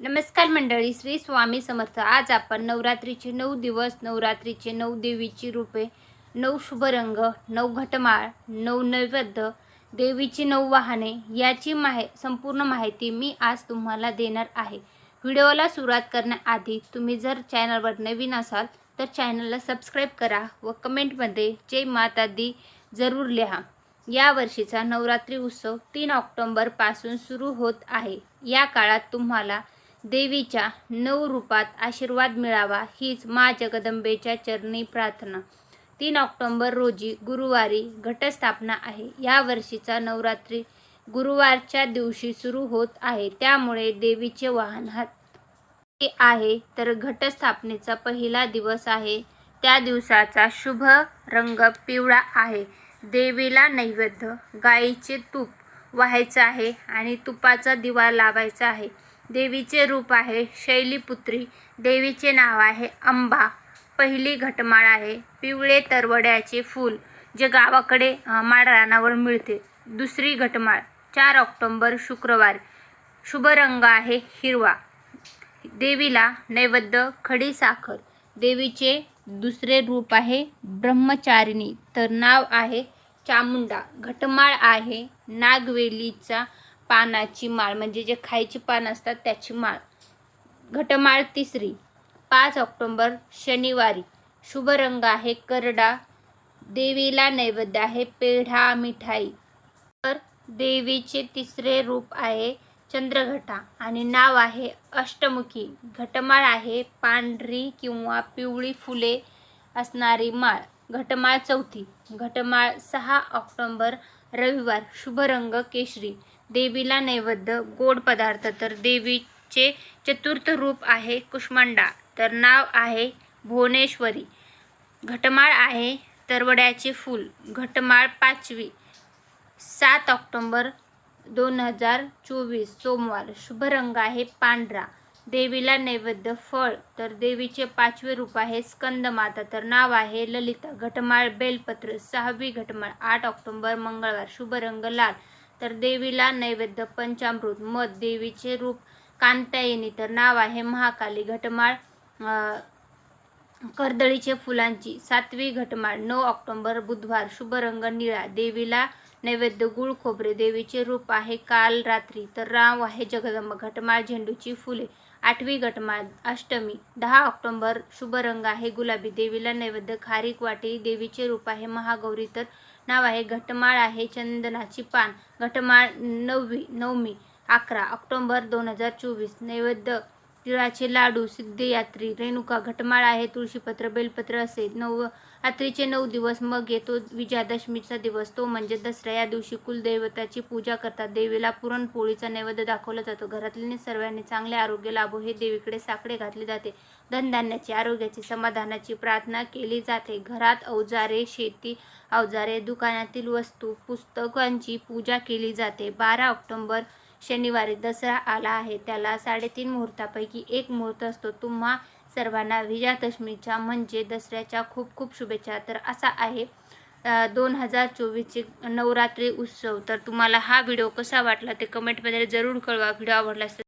नमस्कार मंडळी श्री स्वामी समर्थ. आज आपण नवरात्रीचे नऊ दिवस नवरात्रीचे नऊ देवीची रूपे नऊ शुभरंग नऊ घटमाळ नऊ नैवेद्य देवीची नऊ वाहने याची माहि संपूर्ण माहिती मी आज तुम्हाला देणार आहे. व्हिडिओला सुरुवात करण्याआधी तुम्ही जर चॅनलवर नवीन असाल तर चॅनलला सबस्क्राईब करा व कमेंटमध्ये जय माता दी जरूर लिहा. या वर्षीचा नवरात्री उत्सव तीन ऑक्टोंबरपासून सुरू होत आहे. या काळात तुम्हाला देवीच्या नऊ रूपात आशीर्वाद मिळावा हीच मा जगदंबेच्या चरणी प्रार्थना. तीन ऑक्टोंबर रोजी गुरुवारी घटस्थापना आहे. या वर्षीचा नवरात्री गुरुवारच्या दिवशी सुरू होत आहे. त्यामुळे देवीचे वाहन हात आहे तर घटस्थापनेचा पहिला दिवस आहे. त्या दिवसाचा शुभ रंग पिवळा आहे. देवीला नैवेद्य गाईचे तूप व्हायचं आहे आणि तुपाचा दिवा लावायचा आहे. देवीचे रूप आहे शैलीपुत्री. देवीचे नाव आहे अंबा. पहिली घटमाळ आहे पिवळे तरवड्याचे फूल जे गावाकडे माळरानावर मिळते. दुसरी घटमाळ चार ऑक्टोंबर शुक्रवार. शुभ रंग आहे हिरवा. देवीला नैवेद्य खडी साखर. देवीचे दुसरे रूप आहे ब्रह्मचारिणी. तर नाव आहे चामुंडा. घटमाळ आहे नागवेलीचा पानाची माळ म्हणजे जे खायची पान असतात त्याची माळ. घटमाळ तिसरी पाच ऑक्टोंबर शनिवारी. शुभ रंग आहे करडा देवीला नैवेद्य आहे पेढा मिठाई. तर देवीचे तिसरे रूप आहे चंद्रघटा आणि नाव आहे अष्टमुखी. घटमाळ आहे पांढरी किंवा पिवळी फुले असणारी माळ. घटमाळ चौथी घटमाळ सहा ऑक्टोंबर रविवार. शुभ रंग केशरी. देवीला नैवेद्य गोड पदार्थ. तर देवीचे चतुर्थ रूप आहे कुष्मांडा. तर नाव आहे भुवनेश्वरी. घटमाळ आहे तरवड्याचे फूल. घटमाळ पाचवी सात ऑक्टोंबर दोन हजार चोवीस. सोमवार शुभ रंग आहे पांढरा. देवीला नैवेद्य फळ. तर देवीचे पाचवे रूप आहे स्कंदमाता. तर नाव आहे ललिता. घटमाळ बेलपत्र. सहावी घटमाळ आठ ऑक्टोंबर मंगळवार. शुभ रंग लाल. तर देवीला नैवेद्य पंचामृत मध देवीचे रूप कांतायनी तर नाव आहे महाकाली घटमाळ कर्दळीचे फुलांची. सातवी घटमाळ नऊ ऑक्टोंबर बुधवार शुभ रंग निळा. देवीला नैवेद्य गुळ खोबरे देवीचे रूप आहे काल रात्री. तर राव आहे जगदंब घटमाळ झेंडूची फुले. आठवी घटमाळ अष्टमी दहा ऑक्टोंबर शुभ रंग आहे गुलाबी. देवीला नैवेद्य खारीक वाटी देवीचे रूप आहे महागौरी. तर नाव आहे घटमाळ आहे चंदनाची पान. घटमाळ नववी नवमी अकरा ऑक्टोंबर दोन हजार चोवीस. नैवेद्य तिळाचे लाडू सिद्धयात्री रेणुका घटमाळ आहे तुळशीपत्र बेलपत्र असे नऊ रात्रीचे नऊ दिवस. मग येतो विजयादशमीचा दिवस. तो म्हणजे दसरा. या दिवशी कुलदैवताची पूजा करतात. देवीला पुरणपोळीचा नैवेद्य दाखवला जातो. घरातल्या सर्वांनी चांगले आरोग्य लाभो. हे देवीकडे साकडे घातले जाते. धनधान्याची आरोग्याची समाधानाची प्रार्थना केली जाते. घरात अवजारे शेती अवजारे दुकानातील वस्तू पुस्तकांची पूजा केली जाते. बारा ऑक्टोंबर शनिवारी दसरा आला आहे. त्याला साडेतीन मुहूर्तापैकी एक मुहूर्त असतो. तुम्हा सर्वांना विजयादशमीच्या म्हणजे दसऱ्याच्या खूप खूप शुभेच्छा. तर असा आहे दोन हजार चोवीसचे नवरात्री उत्सव. तर तुम्हाला हा व्हिडिओ कसा वाटला ते कमेंटमध्ये जरूर कळवा. व्हिडिओ आवडला असेल